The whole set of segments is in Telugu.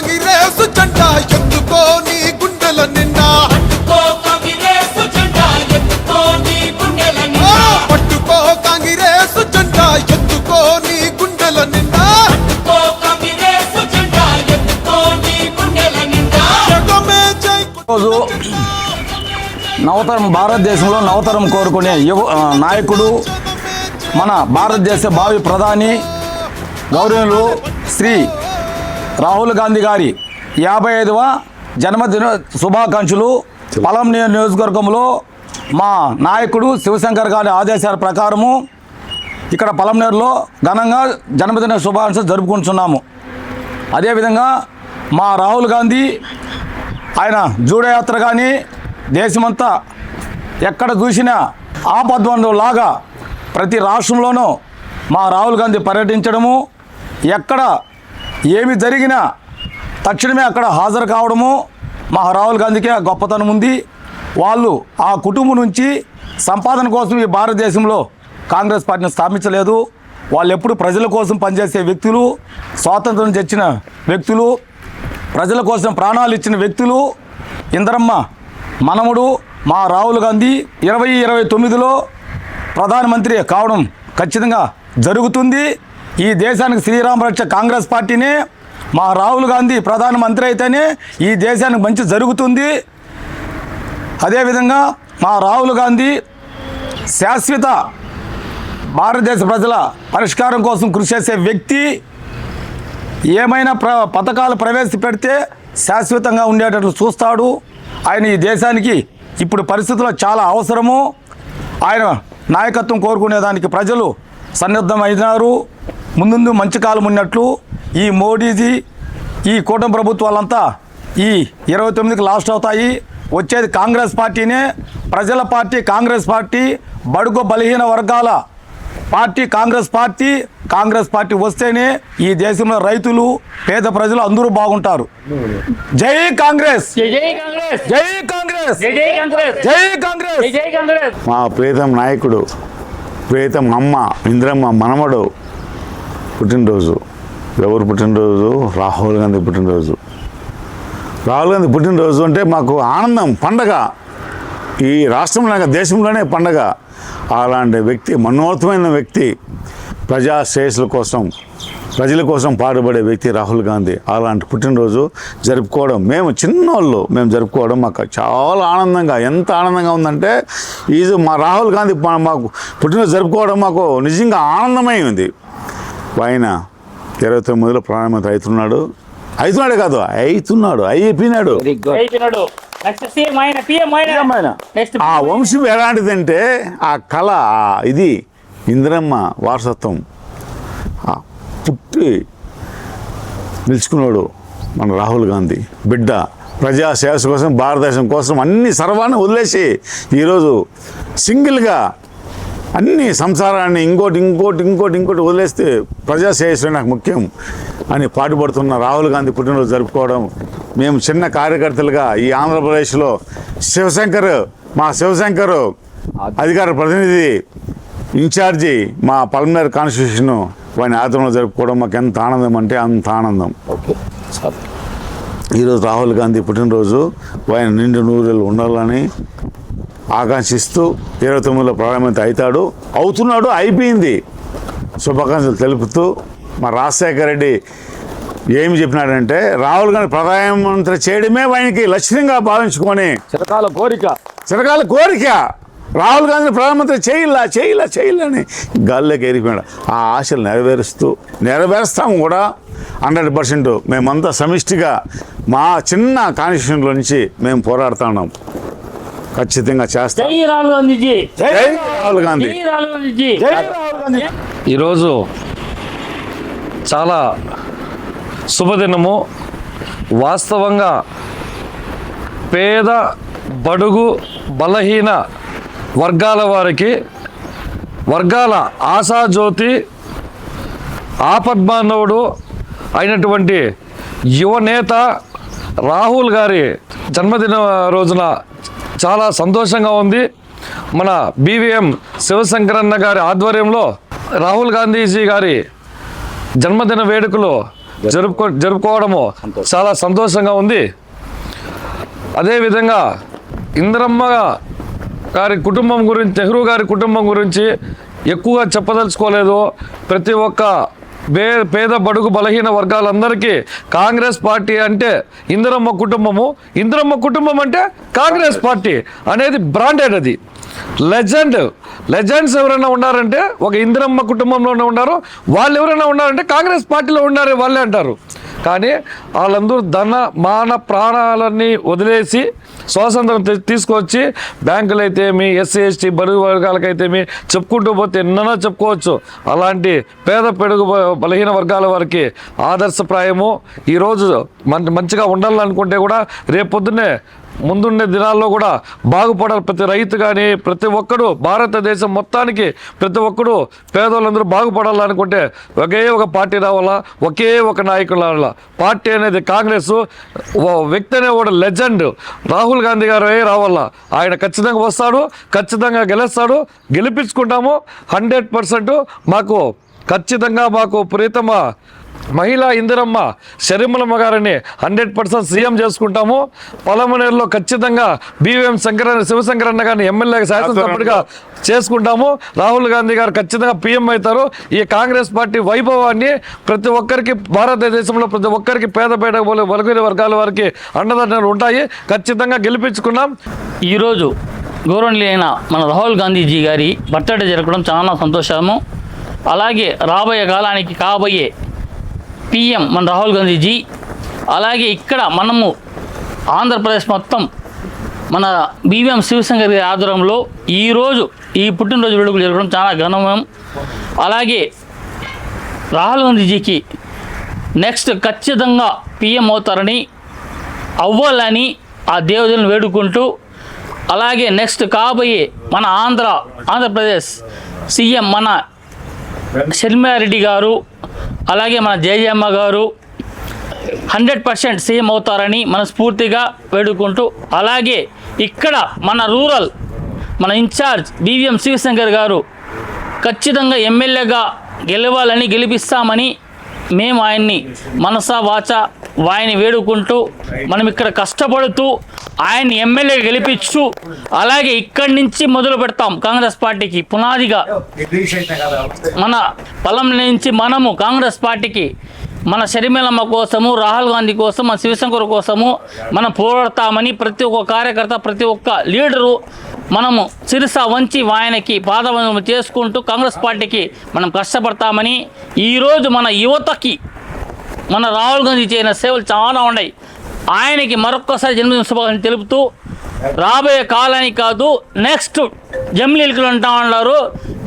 కాంగ్రెస్ జెండా ఎత్తుకో నీ గుండెల నిండా. పట్టుకో కాంగ్రెస్ జెండా ఎత్తుకో నీ గుండెల నిండా. రోజు నవతరం భారతదేశంలో నవతరం కోరుకునే యువ నాయకుడు మన భారతదేశ భావి ప్రధాని గౌరవులు శ్రీ రాహుల్ గాంధీ గారి యాభై ఐదవ జన్మదిన శుభాకాంక్షలు. పలం నియో- నియోజకవర్గంలో మా నాయకుడు శివశంకర్ గారి ఆదేశాల ప్రకారము ఇక్కడ పలంనేరులో ఘనంగా జన్మదిన శుభాకాంక్షలు జరుపుకుంటున్నాము. అదేవిధంగా మా రాహుల్ గాంధీ ఆయన జూడయాత్ర కానీ దేశమంతా ఎక్కడ చూసినా ఆపద్వందం లాగా ప్రతి రాష్ట్రంలోనూ మా రాహుల్ గాంధీ పర్యటించడము ఎక్కడ ఏమి జరిగినా తక్షణమే అక్కడ హాజరు కావడము మా రాహుల్ గాంధీకి ఆ గొప్పతనం ఉంది. వాళ్ళు ఆ కుటుంబం నుంచి సంపాదన కోసం ఈ భారతదేశంలో కాంగ్రెస్ పార్టీని స్థాపించలేదు. వాళ్ళు ఎప్పుడు ప్రజల కోసం పనిచేసే వ్యక్తులు స్వాతంత్రం తెచ్చిన వ్యక్తులు ప్రజల కోసం ప్రాణాలు ఇచ్చిన వ్యక్తులు ఇందరమ్మ మనముడు మా రాహుల్ గాంధీ ఇరవై ఇరవై తొమ్మిదిలో ప్రధానమంత్రి కావడం ఖచ్చితంగా జరుగుతుంది. ఈ దేశానికి శ్రీరామ రక్ష కాంగ్రెస్ పార్టీనే మా రాహుల్ గాంధీ ప్రధానమంత్రి అయితేనే ఈ దేశానికి మంచి జరుగుతుంది. అదేవిధంగా మా రాహుల్ గాంధీ శాశ్వత భారతదేశ ప్రజల పరిష్కారం కోసం కృషి చేసే వ్యక్తి. ఏమైనా ప్ర పథకాలు ప్రవేశపెడితే శాశ్వతంగా ఉండేటట్లు చూస్తాడు. ఆయన ఈ దేశానికి ఇప్పుడు పరిస్థితుల్లో చాలా అవసరము. ఆయన నాయకత్వం కోరుకునేదానికి ప్రజలు సన్నద్ధమైనారు. ముందు మంచి కాలం ఉన్నట్లు ఈ మోడీజీ ఈ కూటమి ప్రభుత్వాలంతా ఈ ఇరవై తొమ్మిదికి లాస్ట్ అవుతాయి. వచ్చేది కాంగ్రెస్ పార్టీనే. ప్రజల పార్టీ కాంగ్రెస్ పార్టీ బడుగు బలహీన వర్గాల party Congress party Congress party వస్తేనే ఈ దేశంలో రైతులు పేద ప్రజలు అందరూ బాగుంటారు. జై కాంగ్రెస్! జై జై కాంగ్రెస్! జై కాంగ్రెస్! జై జై కాంగ్రెస్! జై కాంగ్రెస్! జై జై కాంగ్రెస్! మా ప్రీతం నాయకుడు ప్రీతం అమ్మ ఇంద్రమ్మ మనమడు పుట్టినరోజు. ఎవరు పుట్టినరోజు? రాహుల్ గాంధీ పుట్టినరోజు. రాహుల్ గాంధీ పుట్టినరోజు అంటే మాకు ఆనందం పండగ. ఈ రాష్ట్రంలో దేశంలోనే పండగ. అలాంటి వ్యక్తి మనోహరమైన వ్యక్తి ప్రజా శ్రేయస్సుల కోసం ప్రజల కోసం పాటుపడే వ్యక్తి రాహుల్ గాంధీ. అలాంటి పుట్టినరోజు జరుపుకోవడం మేము చిన్నోళ్ళు మేము జరుపుకోవడం మాకు చాలా ఆనందంగా ఎంత ఆనందంగా ఉందంటే ఈజు మా రాహుల్ గాంధీ మాకు పుట్టినరోజు జరుపుకోవడం మాకు నిజంగా ఆనందమై ఉంది. ఆయన ఇరవై తొమ్మిదిలో ప్రధానమంత్రి అవుతున్నాడు అవుతున్నాడే కాదు అవుతున్నాడు అయిపోయినాడు. ఆ వంశం ఎలాంటిదంటే ఆ కళ ఇది ఇందిరమ్మ వారసత్వం. ఆ పుట్టి నిలుచుకున్నాడు మన రాహుల్ గాంధీ. బిడ్డ ప్రజా సేవ కోసం భారతదేశం కోసం అన్ని సర్వాన్ని వదిలేసి ఈరోజు సింగిల్గా అన్ని సంసారాన్ని ఇంకోటి ఇంకోటి ఇంకోటి ఇంకోటి వదిలేస్తే ప్రజా శ్రేయస్సు నాకు ముఖ్యం అని పాటుపడుతున్న రాహుల్ గాంధీ పుట్టినరోజు జరుపుకోవడం. మేము చిన్న కార్యకర్తలుగా ఈ ఆంధ్రప్రదేశ్లో శివశంకర్ మా శివశంకర్ అధికార ప్రతినిధి ఇన్ఛార్జి మా పల్మనేర్ కాన్స్టిట్యూషన్ వాని ఆధ్వర్యంలో జరుపుకోవడం మాకు ఎంత ఆనందం అంటే అంత ఆనందం. ఈరోజు రాహుల్ గాంధీ పుట్టినరోజు ఆయన నిండు నూరేళ్ళు ఉండాలని ఆకాంక్షిస్తూ ఇరవై తొమ్మిదిలో ప్రారంభమైతే అవుతాడు అవుతున్నాడు అయిపోయింది. శుభాకాంక్షలు తెలుపుతూ మా రాజశేఖర రెడ్డి ఏమి చెప్పినాడంటే రాహుల్ గాంధీ ప్రధానమంత్రి చేయడమే ఆయనకి లక్ష్యంగా భావించుకొని. చిరకాల కోరిక. చిరకాల కోరిక. రాహుల్ గాంధీ ప్రధానమంత్రి చేయిలా చేయిలా చేయిలని గాల్లోకి ఎరిగిపోయాడు ఆ ఆశలు నెరవేరుస్తూ నెరవేరుస్తాము కూడా. హండ్రెడ్ పర్సెంట్ మేమంతా సమిష్టిగా మా చిన్న కాన్స్టిట్యూషన్లో నుంచి మేము పోరాడుతున్నాం ఖచ్చితంగా చేస్తాం. జై రాహుల్ గాంధీజీ. జై రాహుల్ గాంధీ. జై రాహుల్ గాంధీజీ. జై రాహుల్ గాంధీ. ఈరోజు చాలా శుభదినము. వాస్తవంగా పేద బడుగు బలహీన వర్గాల వారికి వర్గాల ఆశాజ్యోతి ఆపద్మానవుడు అయినటువంటి యువనేత రాహుల్ గారి జన్మదిన రోజున చాలా సంతోషంగా ఉంది. మన బీవీఎం శివశంకరన్న గారి ఆధ్వర్యంలో రాహుల్ గాంధీజీ గారి జన్మదిన వేడుకలు జరుపుకో జరుపుకోవడము చాలా సంతోషంగా ఉంది. అదేవిధంగా ఇంద్రమ్మ గారి కుటుంబం గురించి నెహ్రూ గారి కుటుంబం గురించి ఎక్కువగా చెప్పదలుచుకోలేదు. ప్రతి ఒక్క పేద బడుగు బలహీన వర్గాలందరికీ కాంగ్రెస్ పార్టీ అంటే ఇందిరమ్మ కుటుంబము. ఇందిరమ్మ కుటుంబం అంటే కాంగ్రెస్ పార్టీ అనేది బ్రాండెడ్ అది. లెజెండ్ లెజెండ్స్ ఎవరైనా ఉన్నారంటే ఒక ఇందిరమ్మ కుటుంబంలోనే ఉన్నారు. వాళ్ళు ఎవరైనా ఉన్నారంటే కాంగ్రెస్ పార్టీలో ఉన్నారే వాళ్ళే అంటారు. కానీ వాళ్ళందరూ ధన మాన ప్రాణాలన్నీ వదిలేసి స్వాతంత్రం తీ- తీసుకొచ్చి బ్యాంకులు అయితేమి ఎస్సీ ఎస్టీ బడుగు వర్గాలకైతేమి చెప్పుకుంటూ పోతే ఎన్నో చెప్పుకోవచ్చు. అలాంటి పేద పెడుగు బలహీన వర్గాల వారికి ఆదర్శప్రాయము. ఈరోజు మం మంచిగా ఉండాలనుకుంటే కూడా రేపు పొద్దున్నే ముందుండే దినాల్లో కూడా బాగుపడాలి ప్రతి రైతు కానీ ప్రతి ఒక్కడు భారతదేశం మొత్తానికి ప్రతి ఒక్కడు పేదోళ్ళందరూ బాగుపడాలనుకుంటే ఒకే ఒక పార్టీ రావాలా ఒకే ఒక నాయకులు రావాలా? పార్టీ అనేది కాంగ్రెస్ ఓ వ్యక్తి అనే ఒక లెజెండ్. రాహుల్ గాంధీ గారు రావాలా? ఆయన ఖచ్చితంగా వస్తాడు ఖచ్చితంగా గెలుస్తాడు గెలిపించుకుంటాము. హండ్రెడ్ పర్సెంట్ మాకు ఖచ్చితంగా మాకు ప్రీతమ మహిళా ఇందిరమ్మ శరీమలమ్మ గారిని హండ్రెడ్ పర్సెంట్ సీఎం చేసుకుంటాము. పొలమనేరులో ఖచ్చితంగా బీవీఎం శంకర శివశంకరన్న గారిని ఎమ్మెల్యే శాసనసభ్యుడిగా చేసుకుంటాము. రాహుల్ గాంధీ గారు ఖచ్చితంగా పీఎం అవుతారు. ఈ కాంగ్రెస్ పార్టీ వైభవాన్ని ప్రతి ఒక్కరికి భారతదేశంలో ప్రతి ఒక్కరికి పేద పేద బలహీన వర్గాల వారికి అండదండలు ఉంటాయి. ఖచ్చితంగా గెలిపించుకున్నాం. ఈరోజు గౌరవనీయులైన మన రాహుల్ గాంధీజీ గారి బర్త్డే జరగడం చాలా సంతోషము. అలాగే రాబోయే కాలానికి కాబోయే పిఎం మన రాహుల్ గాంధీజీ అలాగే ఇక్కడ మనము ఆంధ్రప్రదేశ్ మొత్తం మన బీవీఎం శివశంకర్ గారి ఆధ్వర్యంలో ఈరోజు ఈ పుట్టినరోజు వేడుకలు జరగడం చాలా ఘనమం అలాగే రాహుల్ గాంధీజీకి నెక్స్ట్ ఖచ్చితంగా పిఎం అవుతారని అవ్వాలని ఆ దేవతలను వేడుకుంటూ అలాగే నెక్స్ట్ కాబోయే మన ఆంధ్ర ఆంధ్రప్రదేశ్ సీఎం మన షర్మిలారెడ్డి గారు అలాగే మన జేజమ్మ గారు హండ్రెడ్ పర్సెంట్ సీఎం అవుతారని మనస్ఫూర్తిగా వేడుకుంటూ అలాగే ఇక్కడ మన రూరల్ మన ఇన్ఛార్జ్ బీవీఎం శివశంకర్ గారు ఖచ్చితంగా ఎమ్మెల్యేగా గెలవాలని గెలిపిస్తామని మేము ఆయన్ని మనసా వాచ ఆయన్ని వేడుకుంటూ మనం ఇక్కడ కష్టపడుతూ ఆయన్ని ఎమ్మెల్యే గెలిపించు అలాగే ఇక్కడి నుంచి మొదలు పెడతాం కాంగ్రెస్ పార్టీకి పునాదిగా. మన పొలం నుంచి మనము కాంగ్రెస్ పార్టీకి మన షర్మిలమ్మ కోసము రాహుల్ గాంధీ కోసం మన శివశంకర్ కోసము మనం పోరాడతామని ప్రతి ఒక్క కార్యకర్త ప్రతి ఒక్క లీడరు మనము సిరిస వంచి ఆయనకి పాదవందనం చేసుకుంటూ కాంగ్రెస్ పార్టీకి మనం కష్టపడతామని ఈరోజు మన యువతకి మన రాహుల్ గాంధీ చేసిన సేవలు చాలా ఉన్నాయి. ఆయనకి మరొక్కసారి జన్మదిన శుభాకాంక్షలు తెలుపుతూ రాబోయే కాలానికి కాదు నెక్స్ట్ జమ్లీలకు అంటా ఉన్నారు.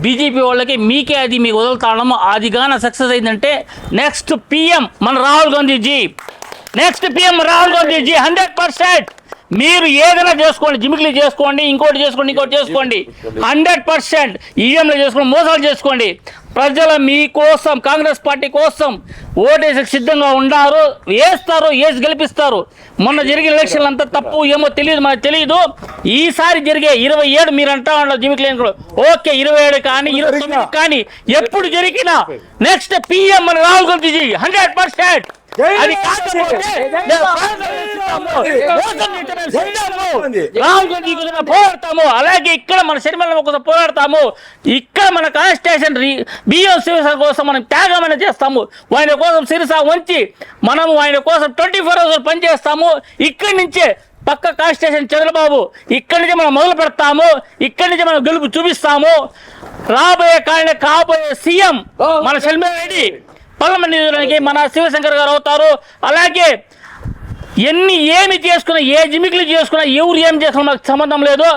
బీజేపీ వాళ్ళకి మీకే అది మీకు వదులుతాడము అది కానీ సక్సెస్ అయిందంటే నెక్స్ట్ పిఎం మన Rahul Gandhiji. Next PM Rahul Gandhiji hundred percent మీరు ఏదైనా చేసుకోండి జిమిక్లీ చేసుకోండి ఇంకోటి చేసుకోండి ఇంకోటి చేసుకోండి. హండ్రెడ్ పర్సెంట్ ఈఎంలో చేసుకోండి మోసాలు చేసుకోండి. ప్రజల మీకోసం కాంగ్రెస్ పార్టీ కోసం ఓటేసి సిద్ధంగా ఉన్నారు వేస్తారు వేసి గెలిపిస్తారు. మొన్న జరిగిన ఎలక్షన్లు అంతా తప్పు ఏమో తెలియదు మనకు తెలియదు. ఈసారి జరిగే ఇరవై ఏడు మీరు అంటా ఉన్నారు జిమిక్ లేని ఓకే ఇరవై ఏడు కానీ ఇరవై కానీ ఎప్పుడు జరిగినా నెక్స్ట్ పిఎం మన రాహుల్ గాంధీజీ హండ్రెడ్ పర్సెంట్. అది కాకపోతే పోరాడతాము. అలాగే ఇక్కడ మన శర్మల కోసం పోరాడతాము. ఇక్కడ మన కాన్స్టిట్యూషన్ బియ్యం శివసేన కోసం మనం త్యాగమైన చేస్తాము. ఆయన కోసం సిరిసా వంచి మనము ఆయన కోసం ట్వంటీ ఫోర్ అవర్స్ పనిచేస్తాము ఇక్కడి నుంచే పక్క కాన్స్టిట్యూషన్ చంద్రబాబు ఇక్కడి నుంచి మనం మొదలు పెడతాము. ఇక్కడి నుంచి మనం గెలుపు చూపిస్తాము. రాబోయే కాలనీ కాబోయే సీఎం మన రెడ్డి పార్లమెంట్ నియోజకవర్గానికి మన శివశంకర్ గారు అవుతారు. అలాగే ఎన్ని ఏమి చేసుకున్నా ఏ జిమిక్లు చేసుకున్నా ఎవరు ఏం చేసుకున్నా మాకు సంబంధం లేదు.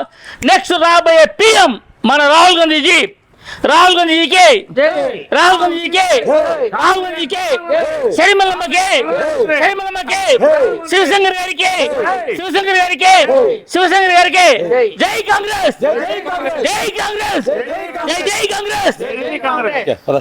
నెక్స్ట్ రాబోయే పిఎం మన రాహుల్ గాంధీజీ. రాహుల్ గాంధీజీకి రాహుల్ గాంధీజీకి రాహుల్ గాంధీజీకి శరిమలమ్మకి శరిమలమ్మకి శివశంకర్ గారికి శివశంకర్ గారికి శివశంకర్ గారికి జై కాంగ్రెస్ జై కాంగ్రెస్ జై జై కాంగ్రెస్.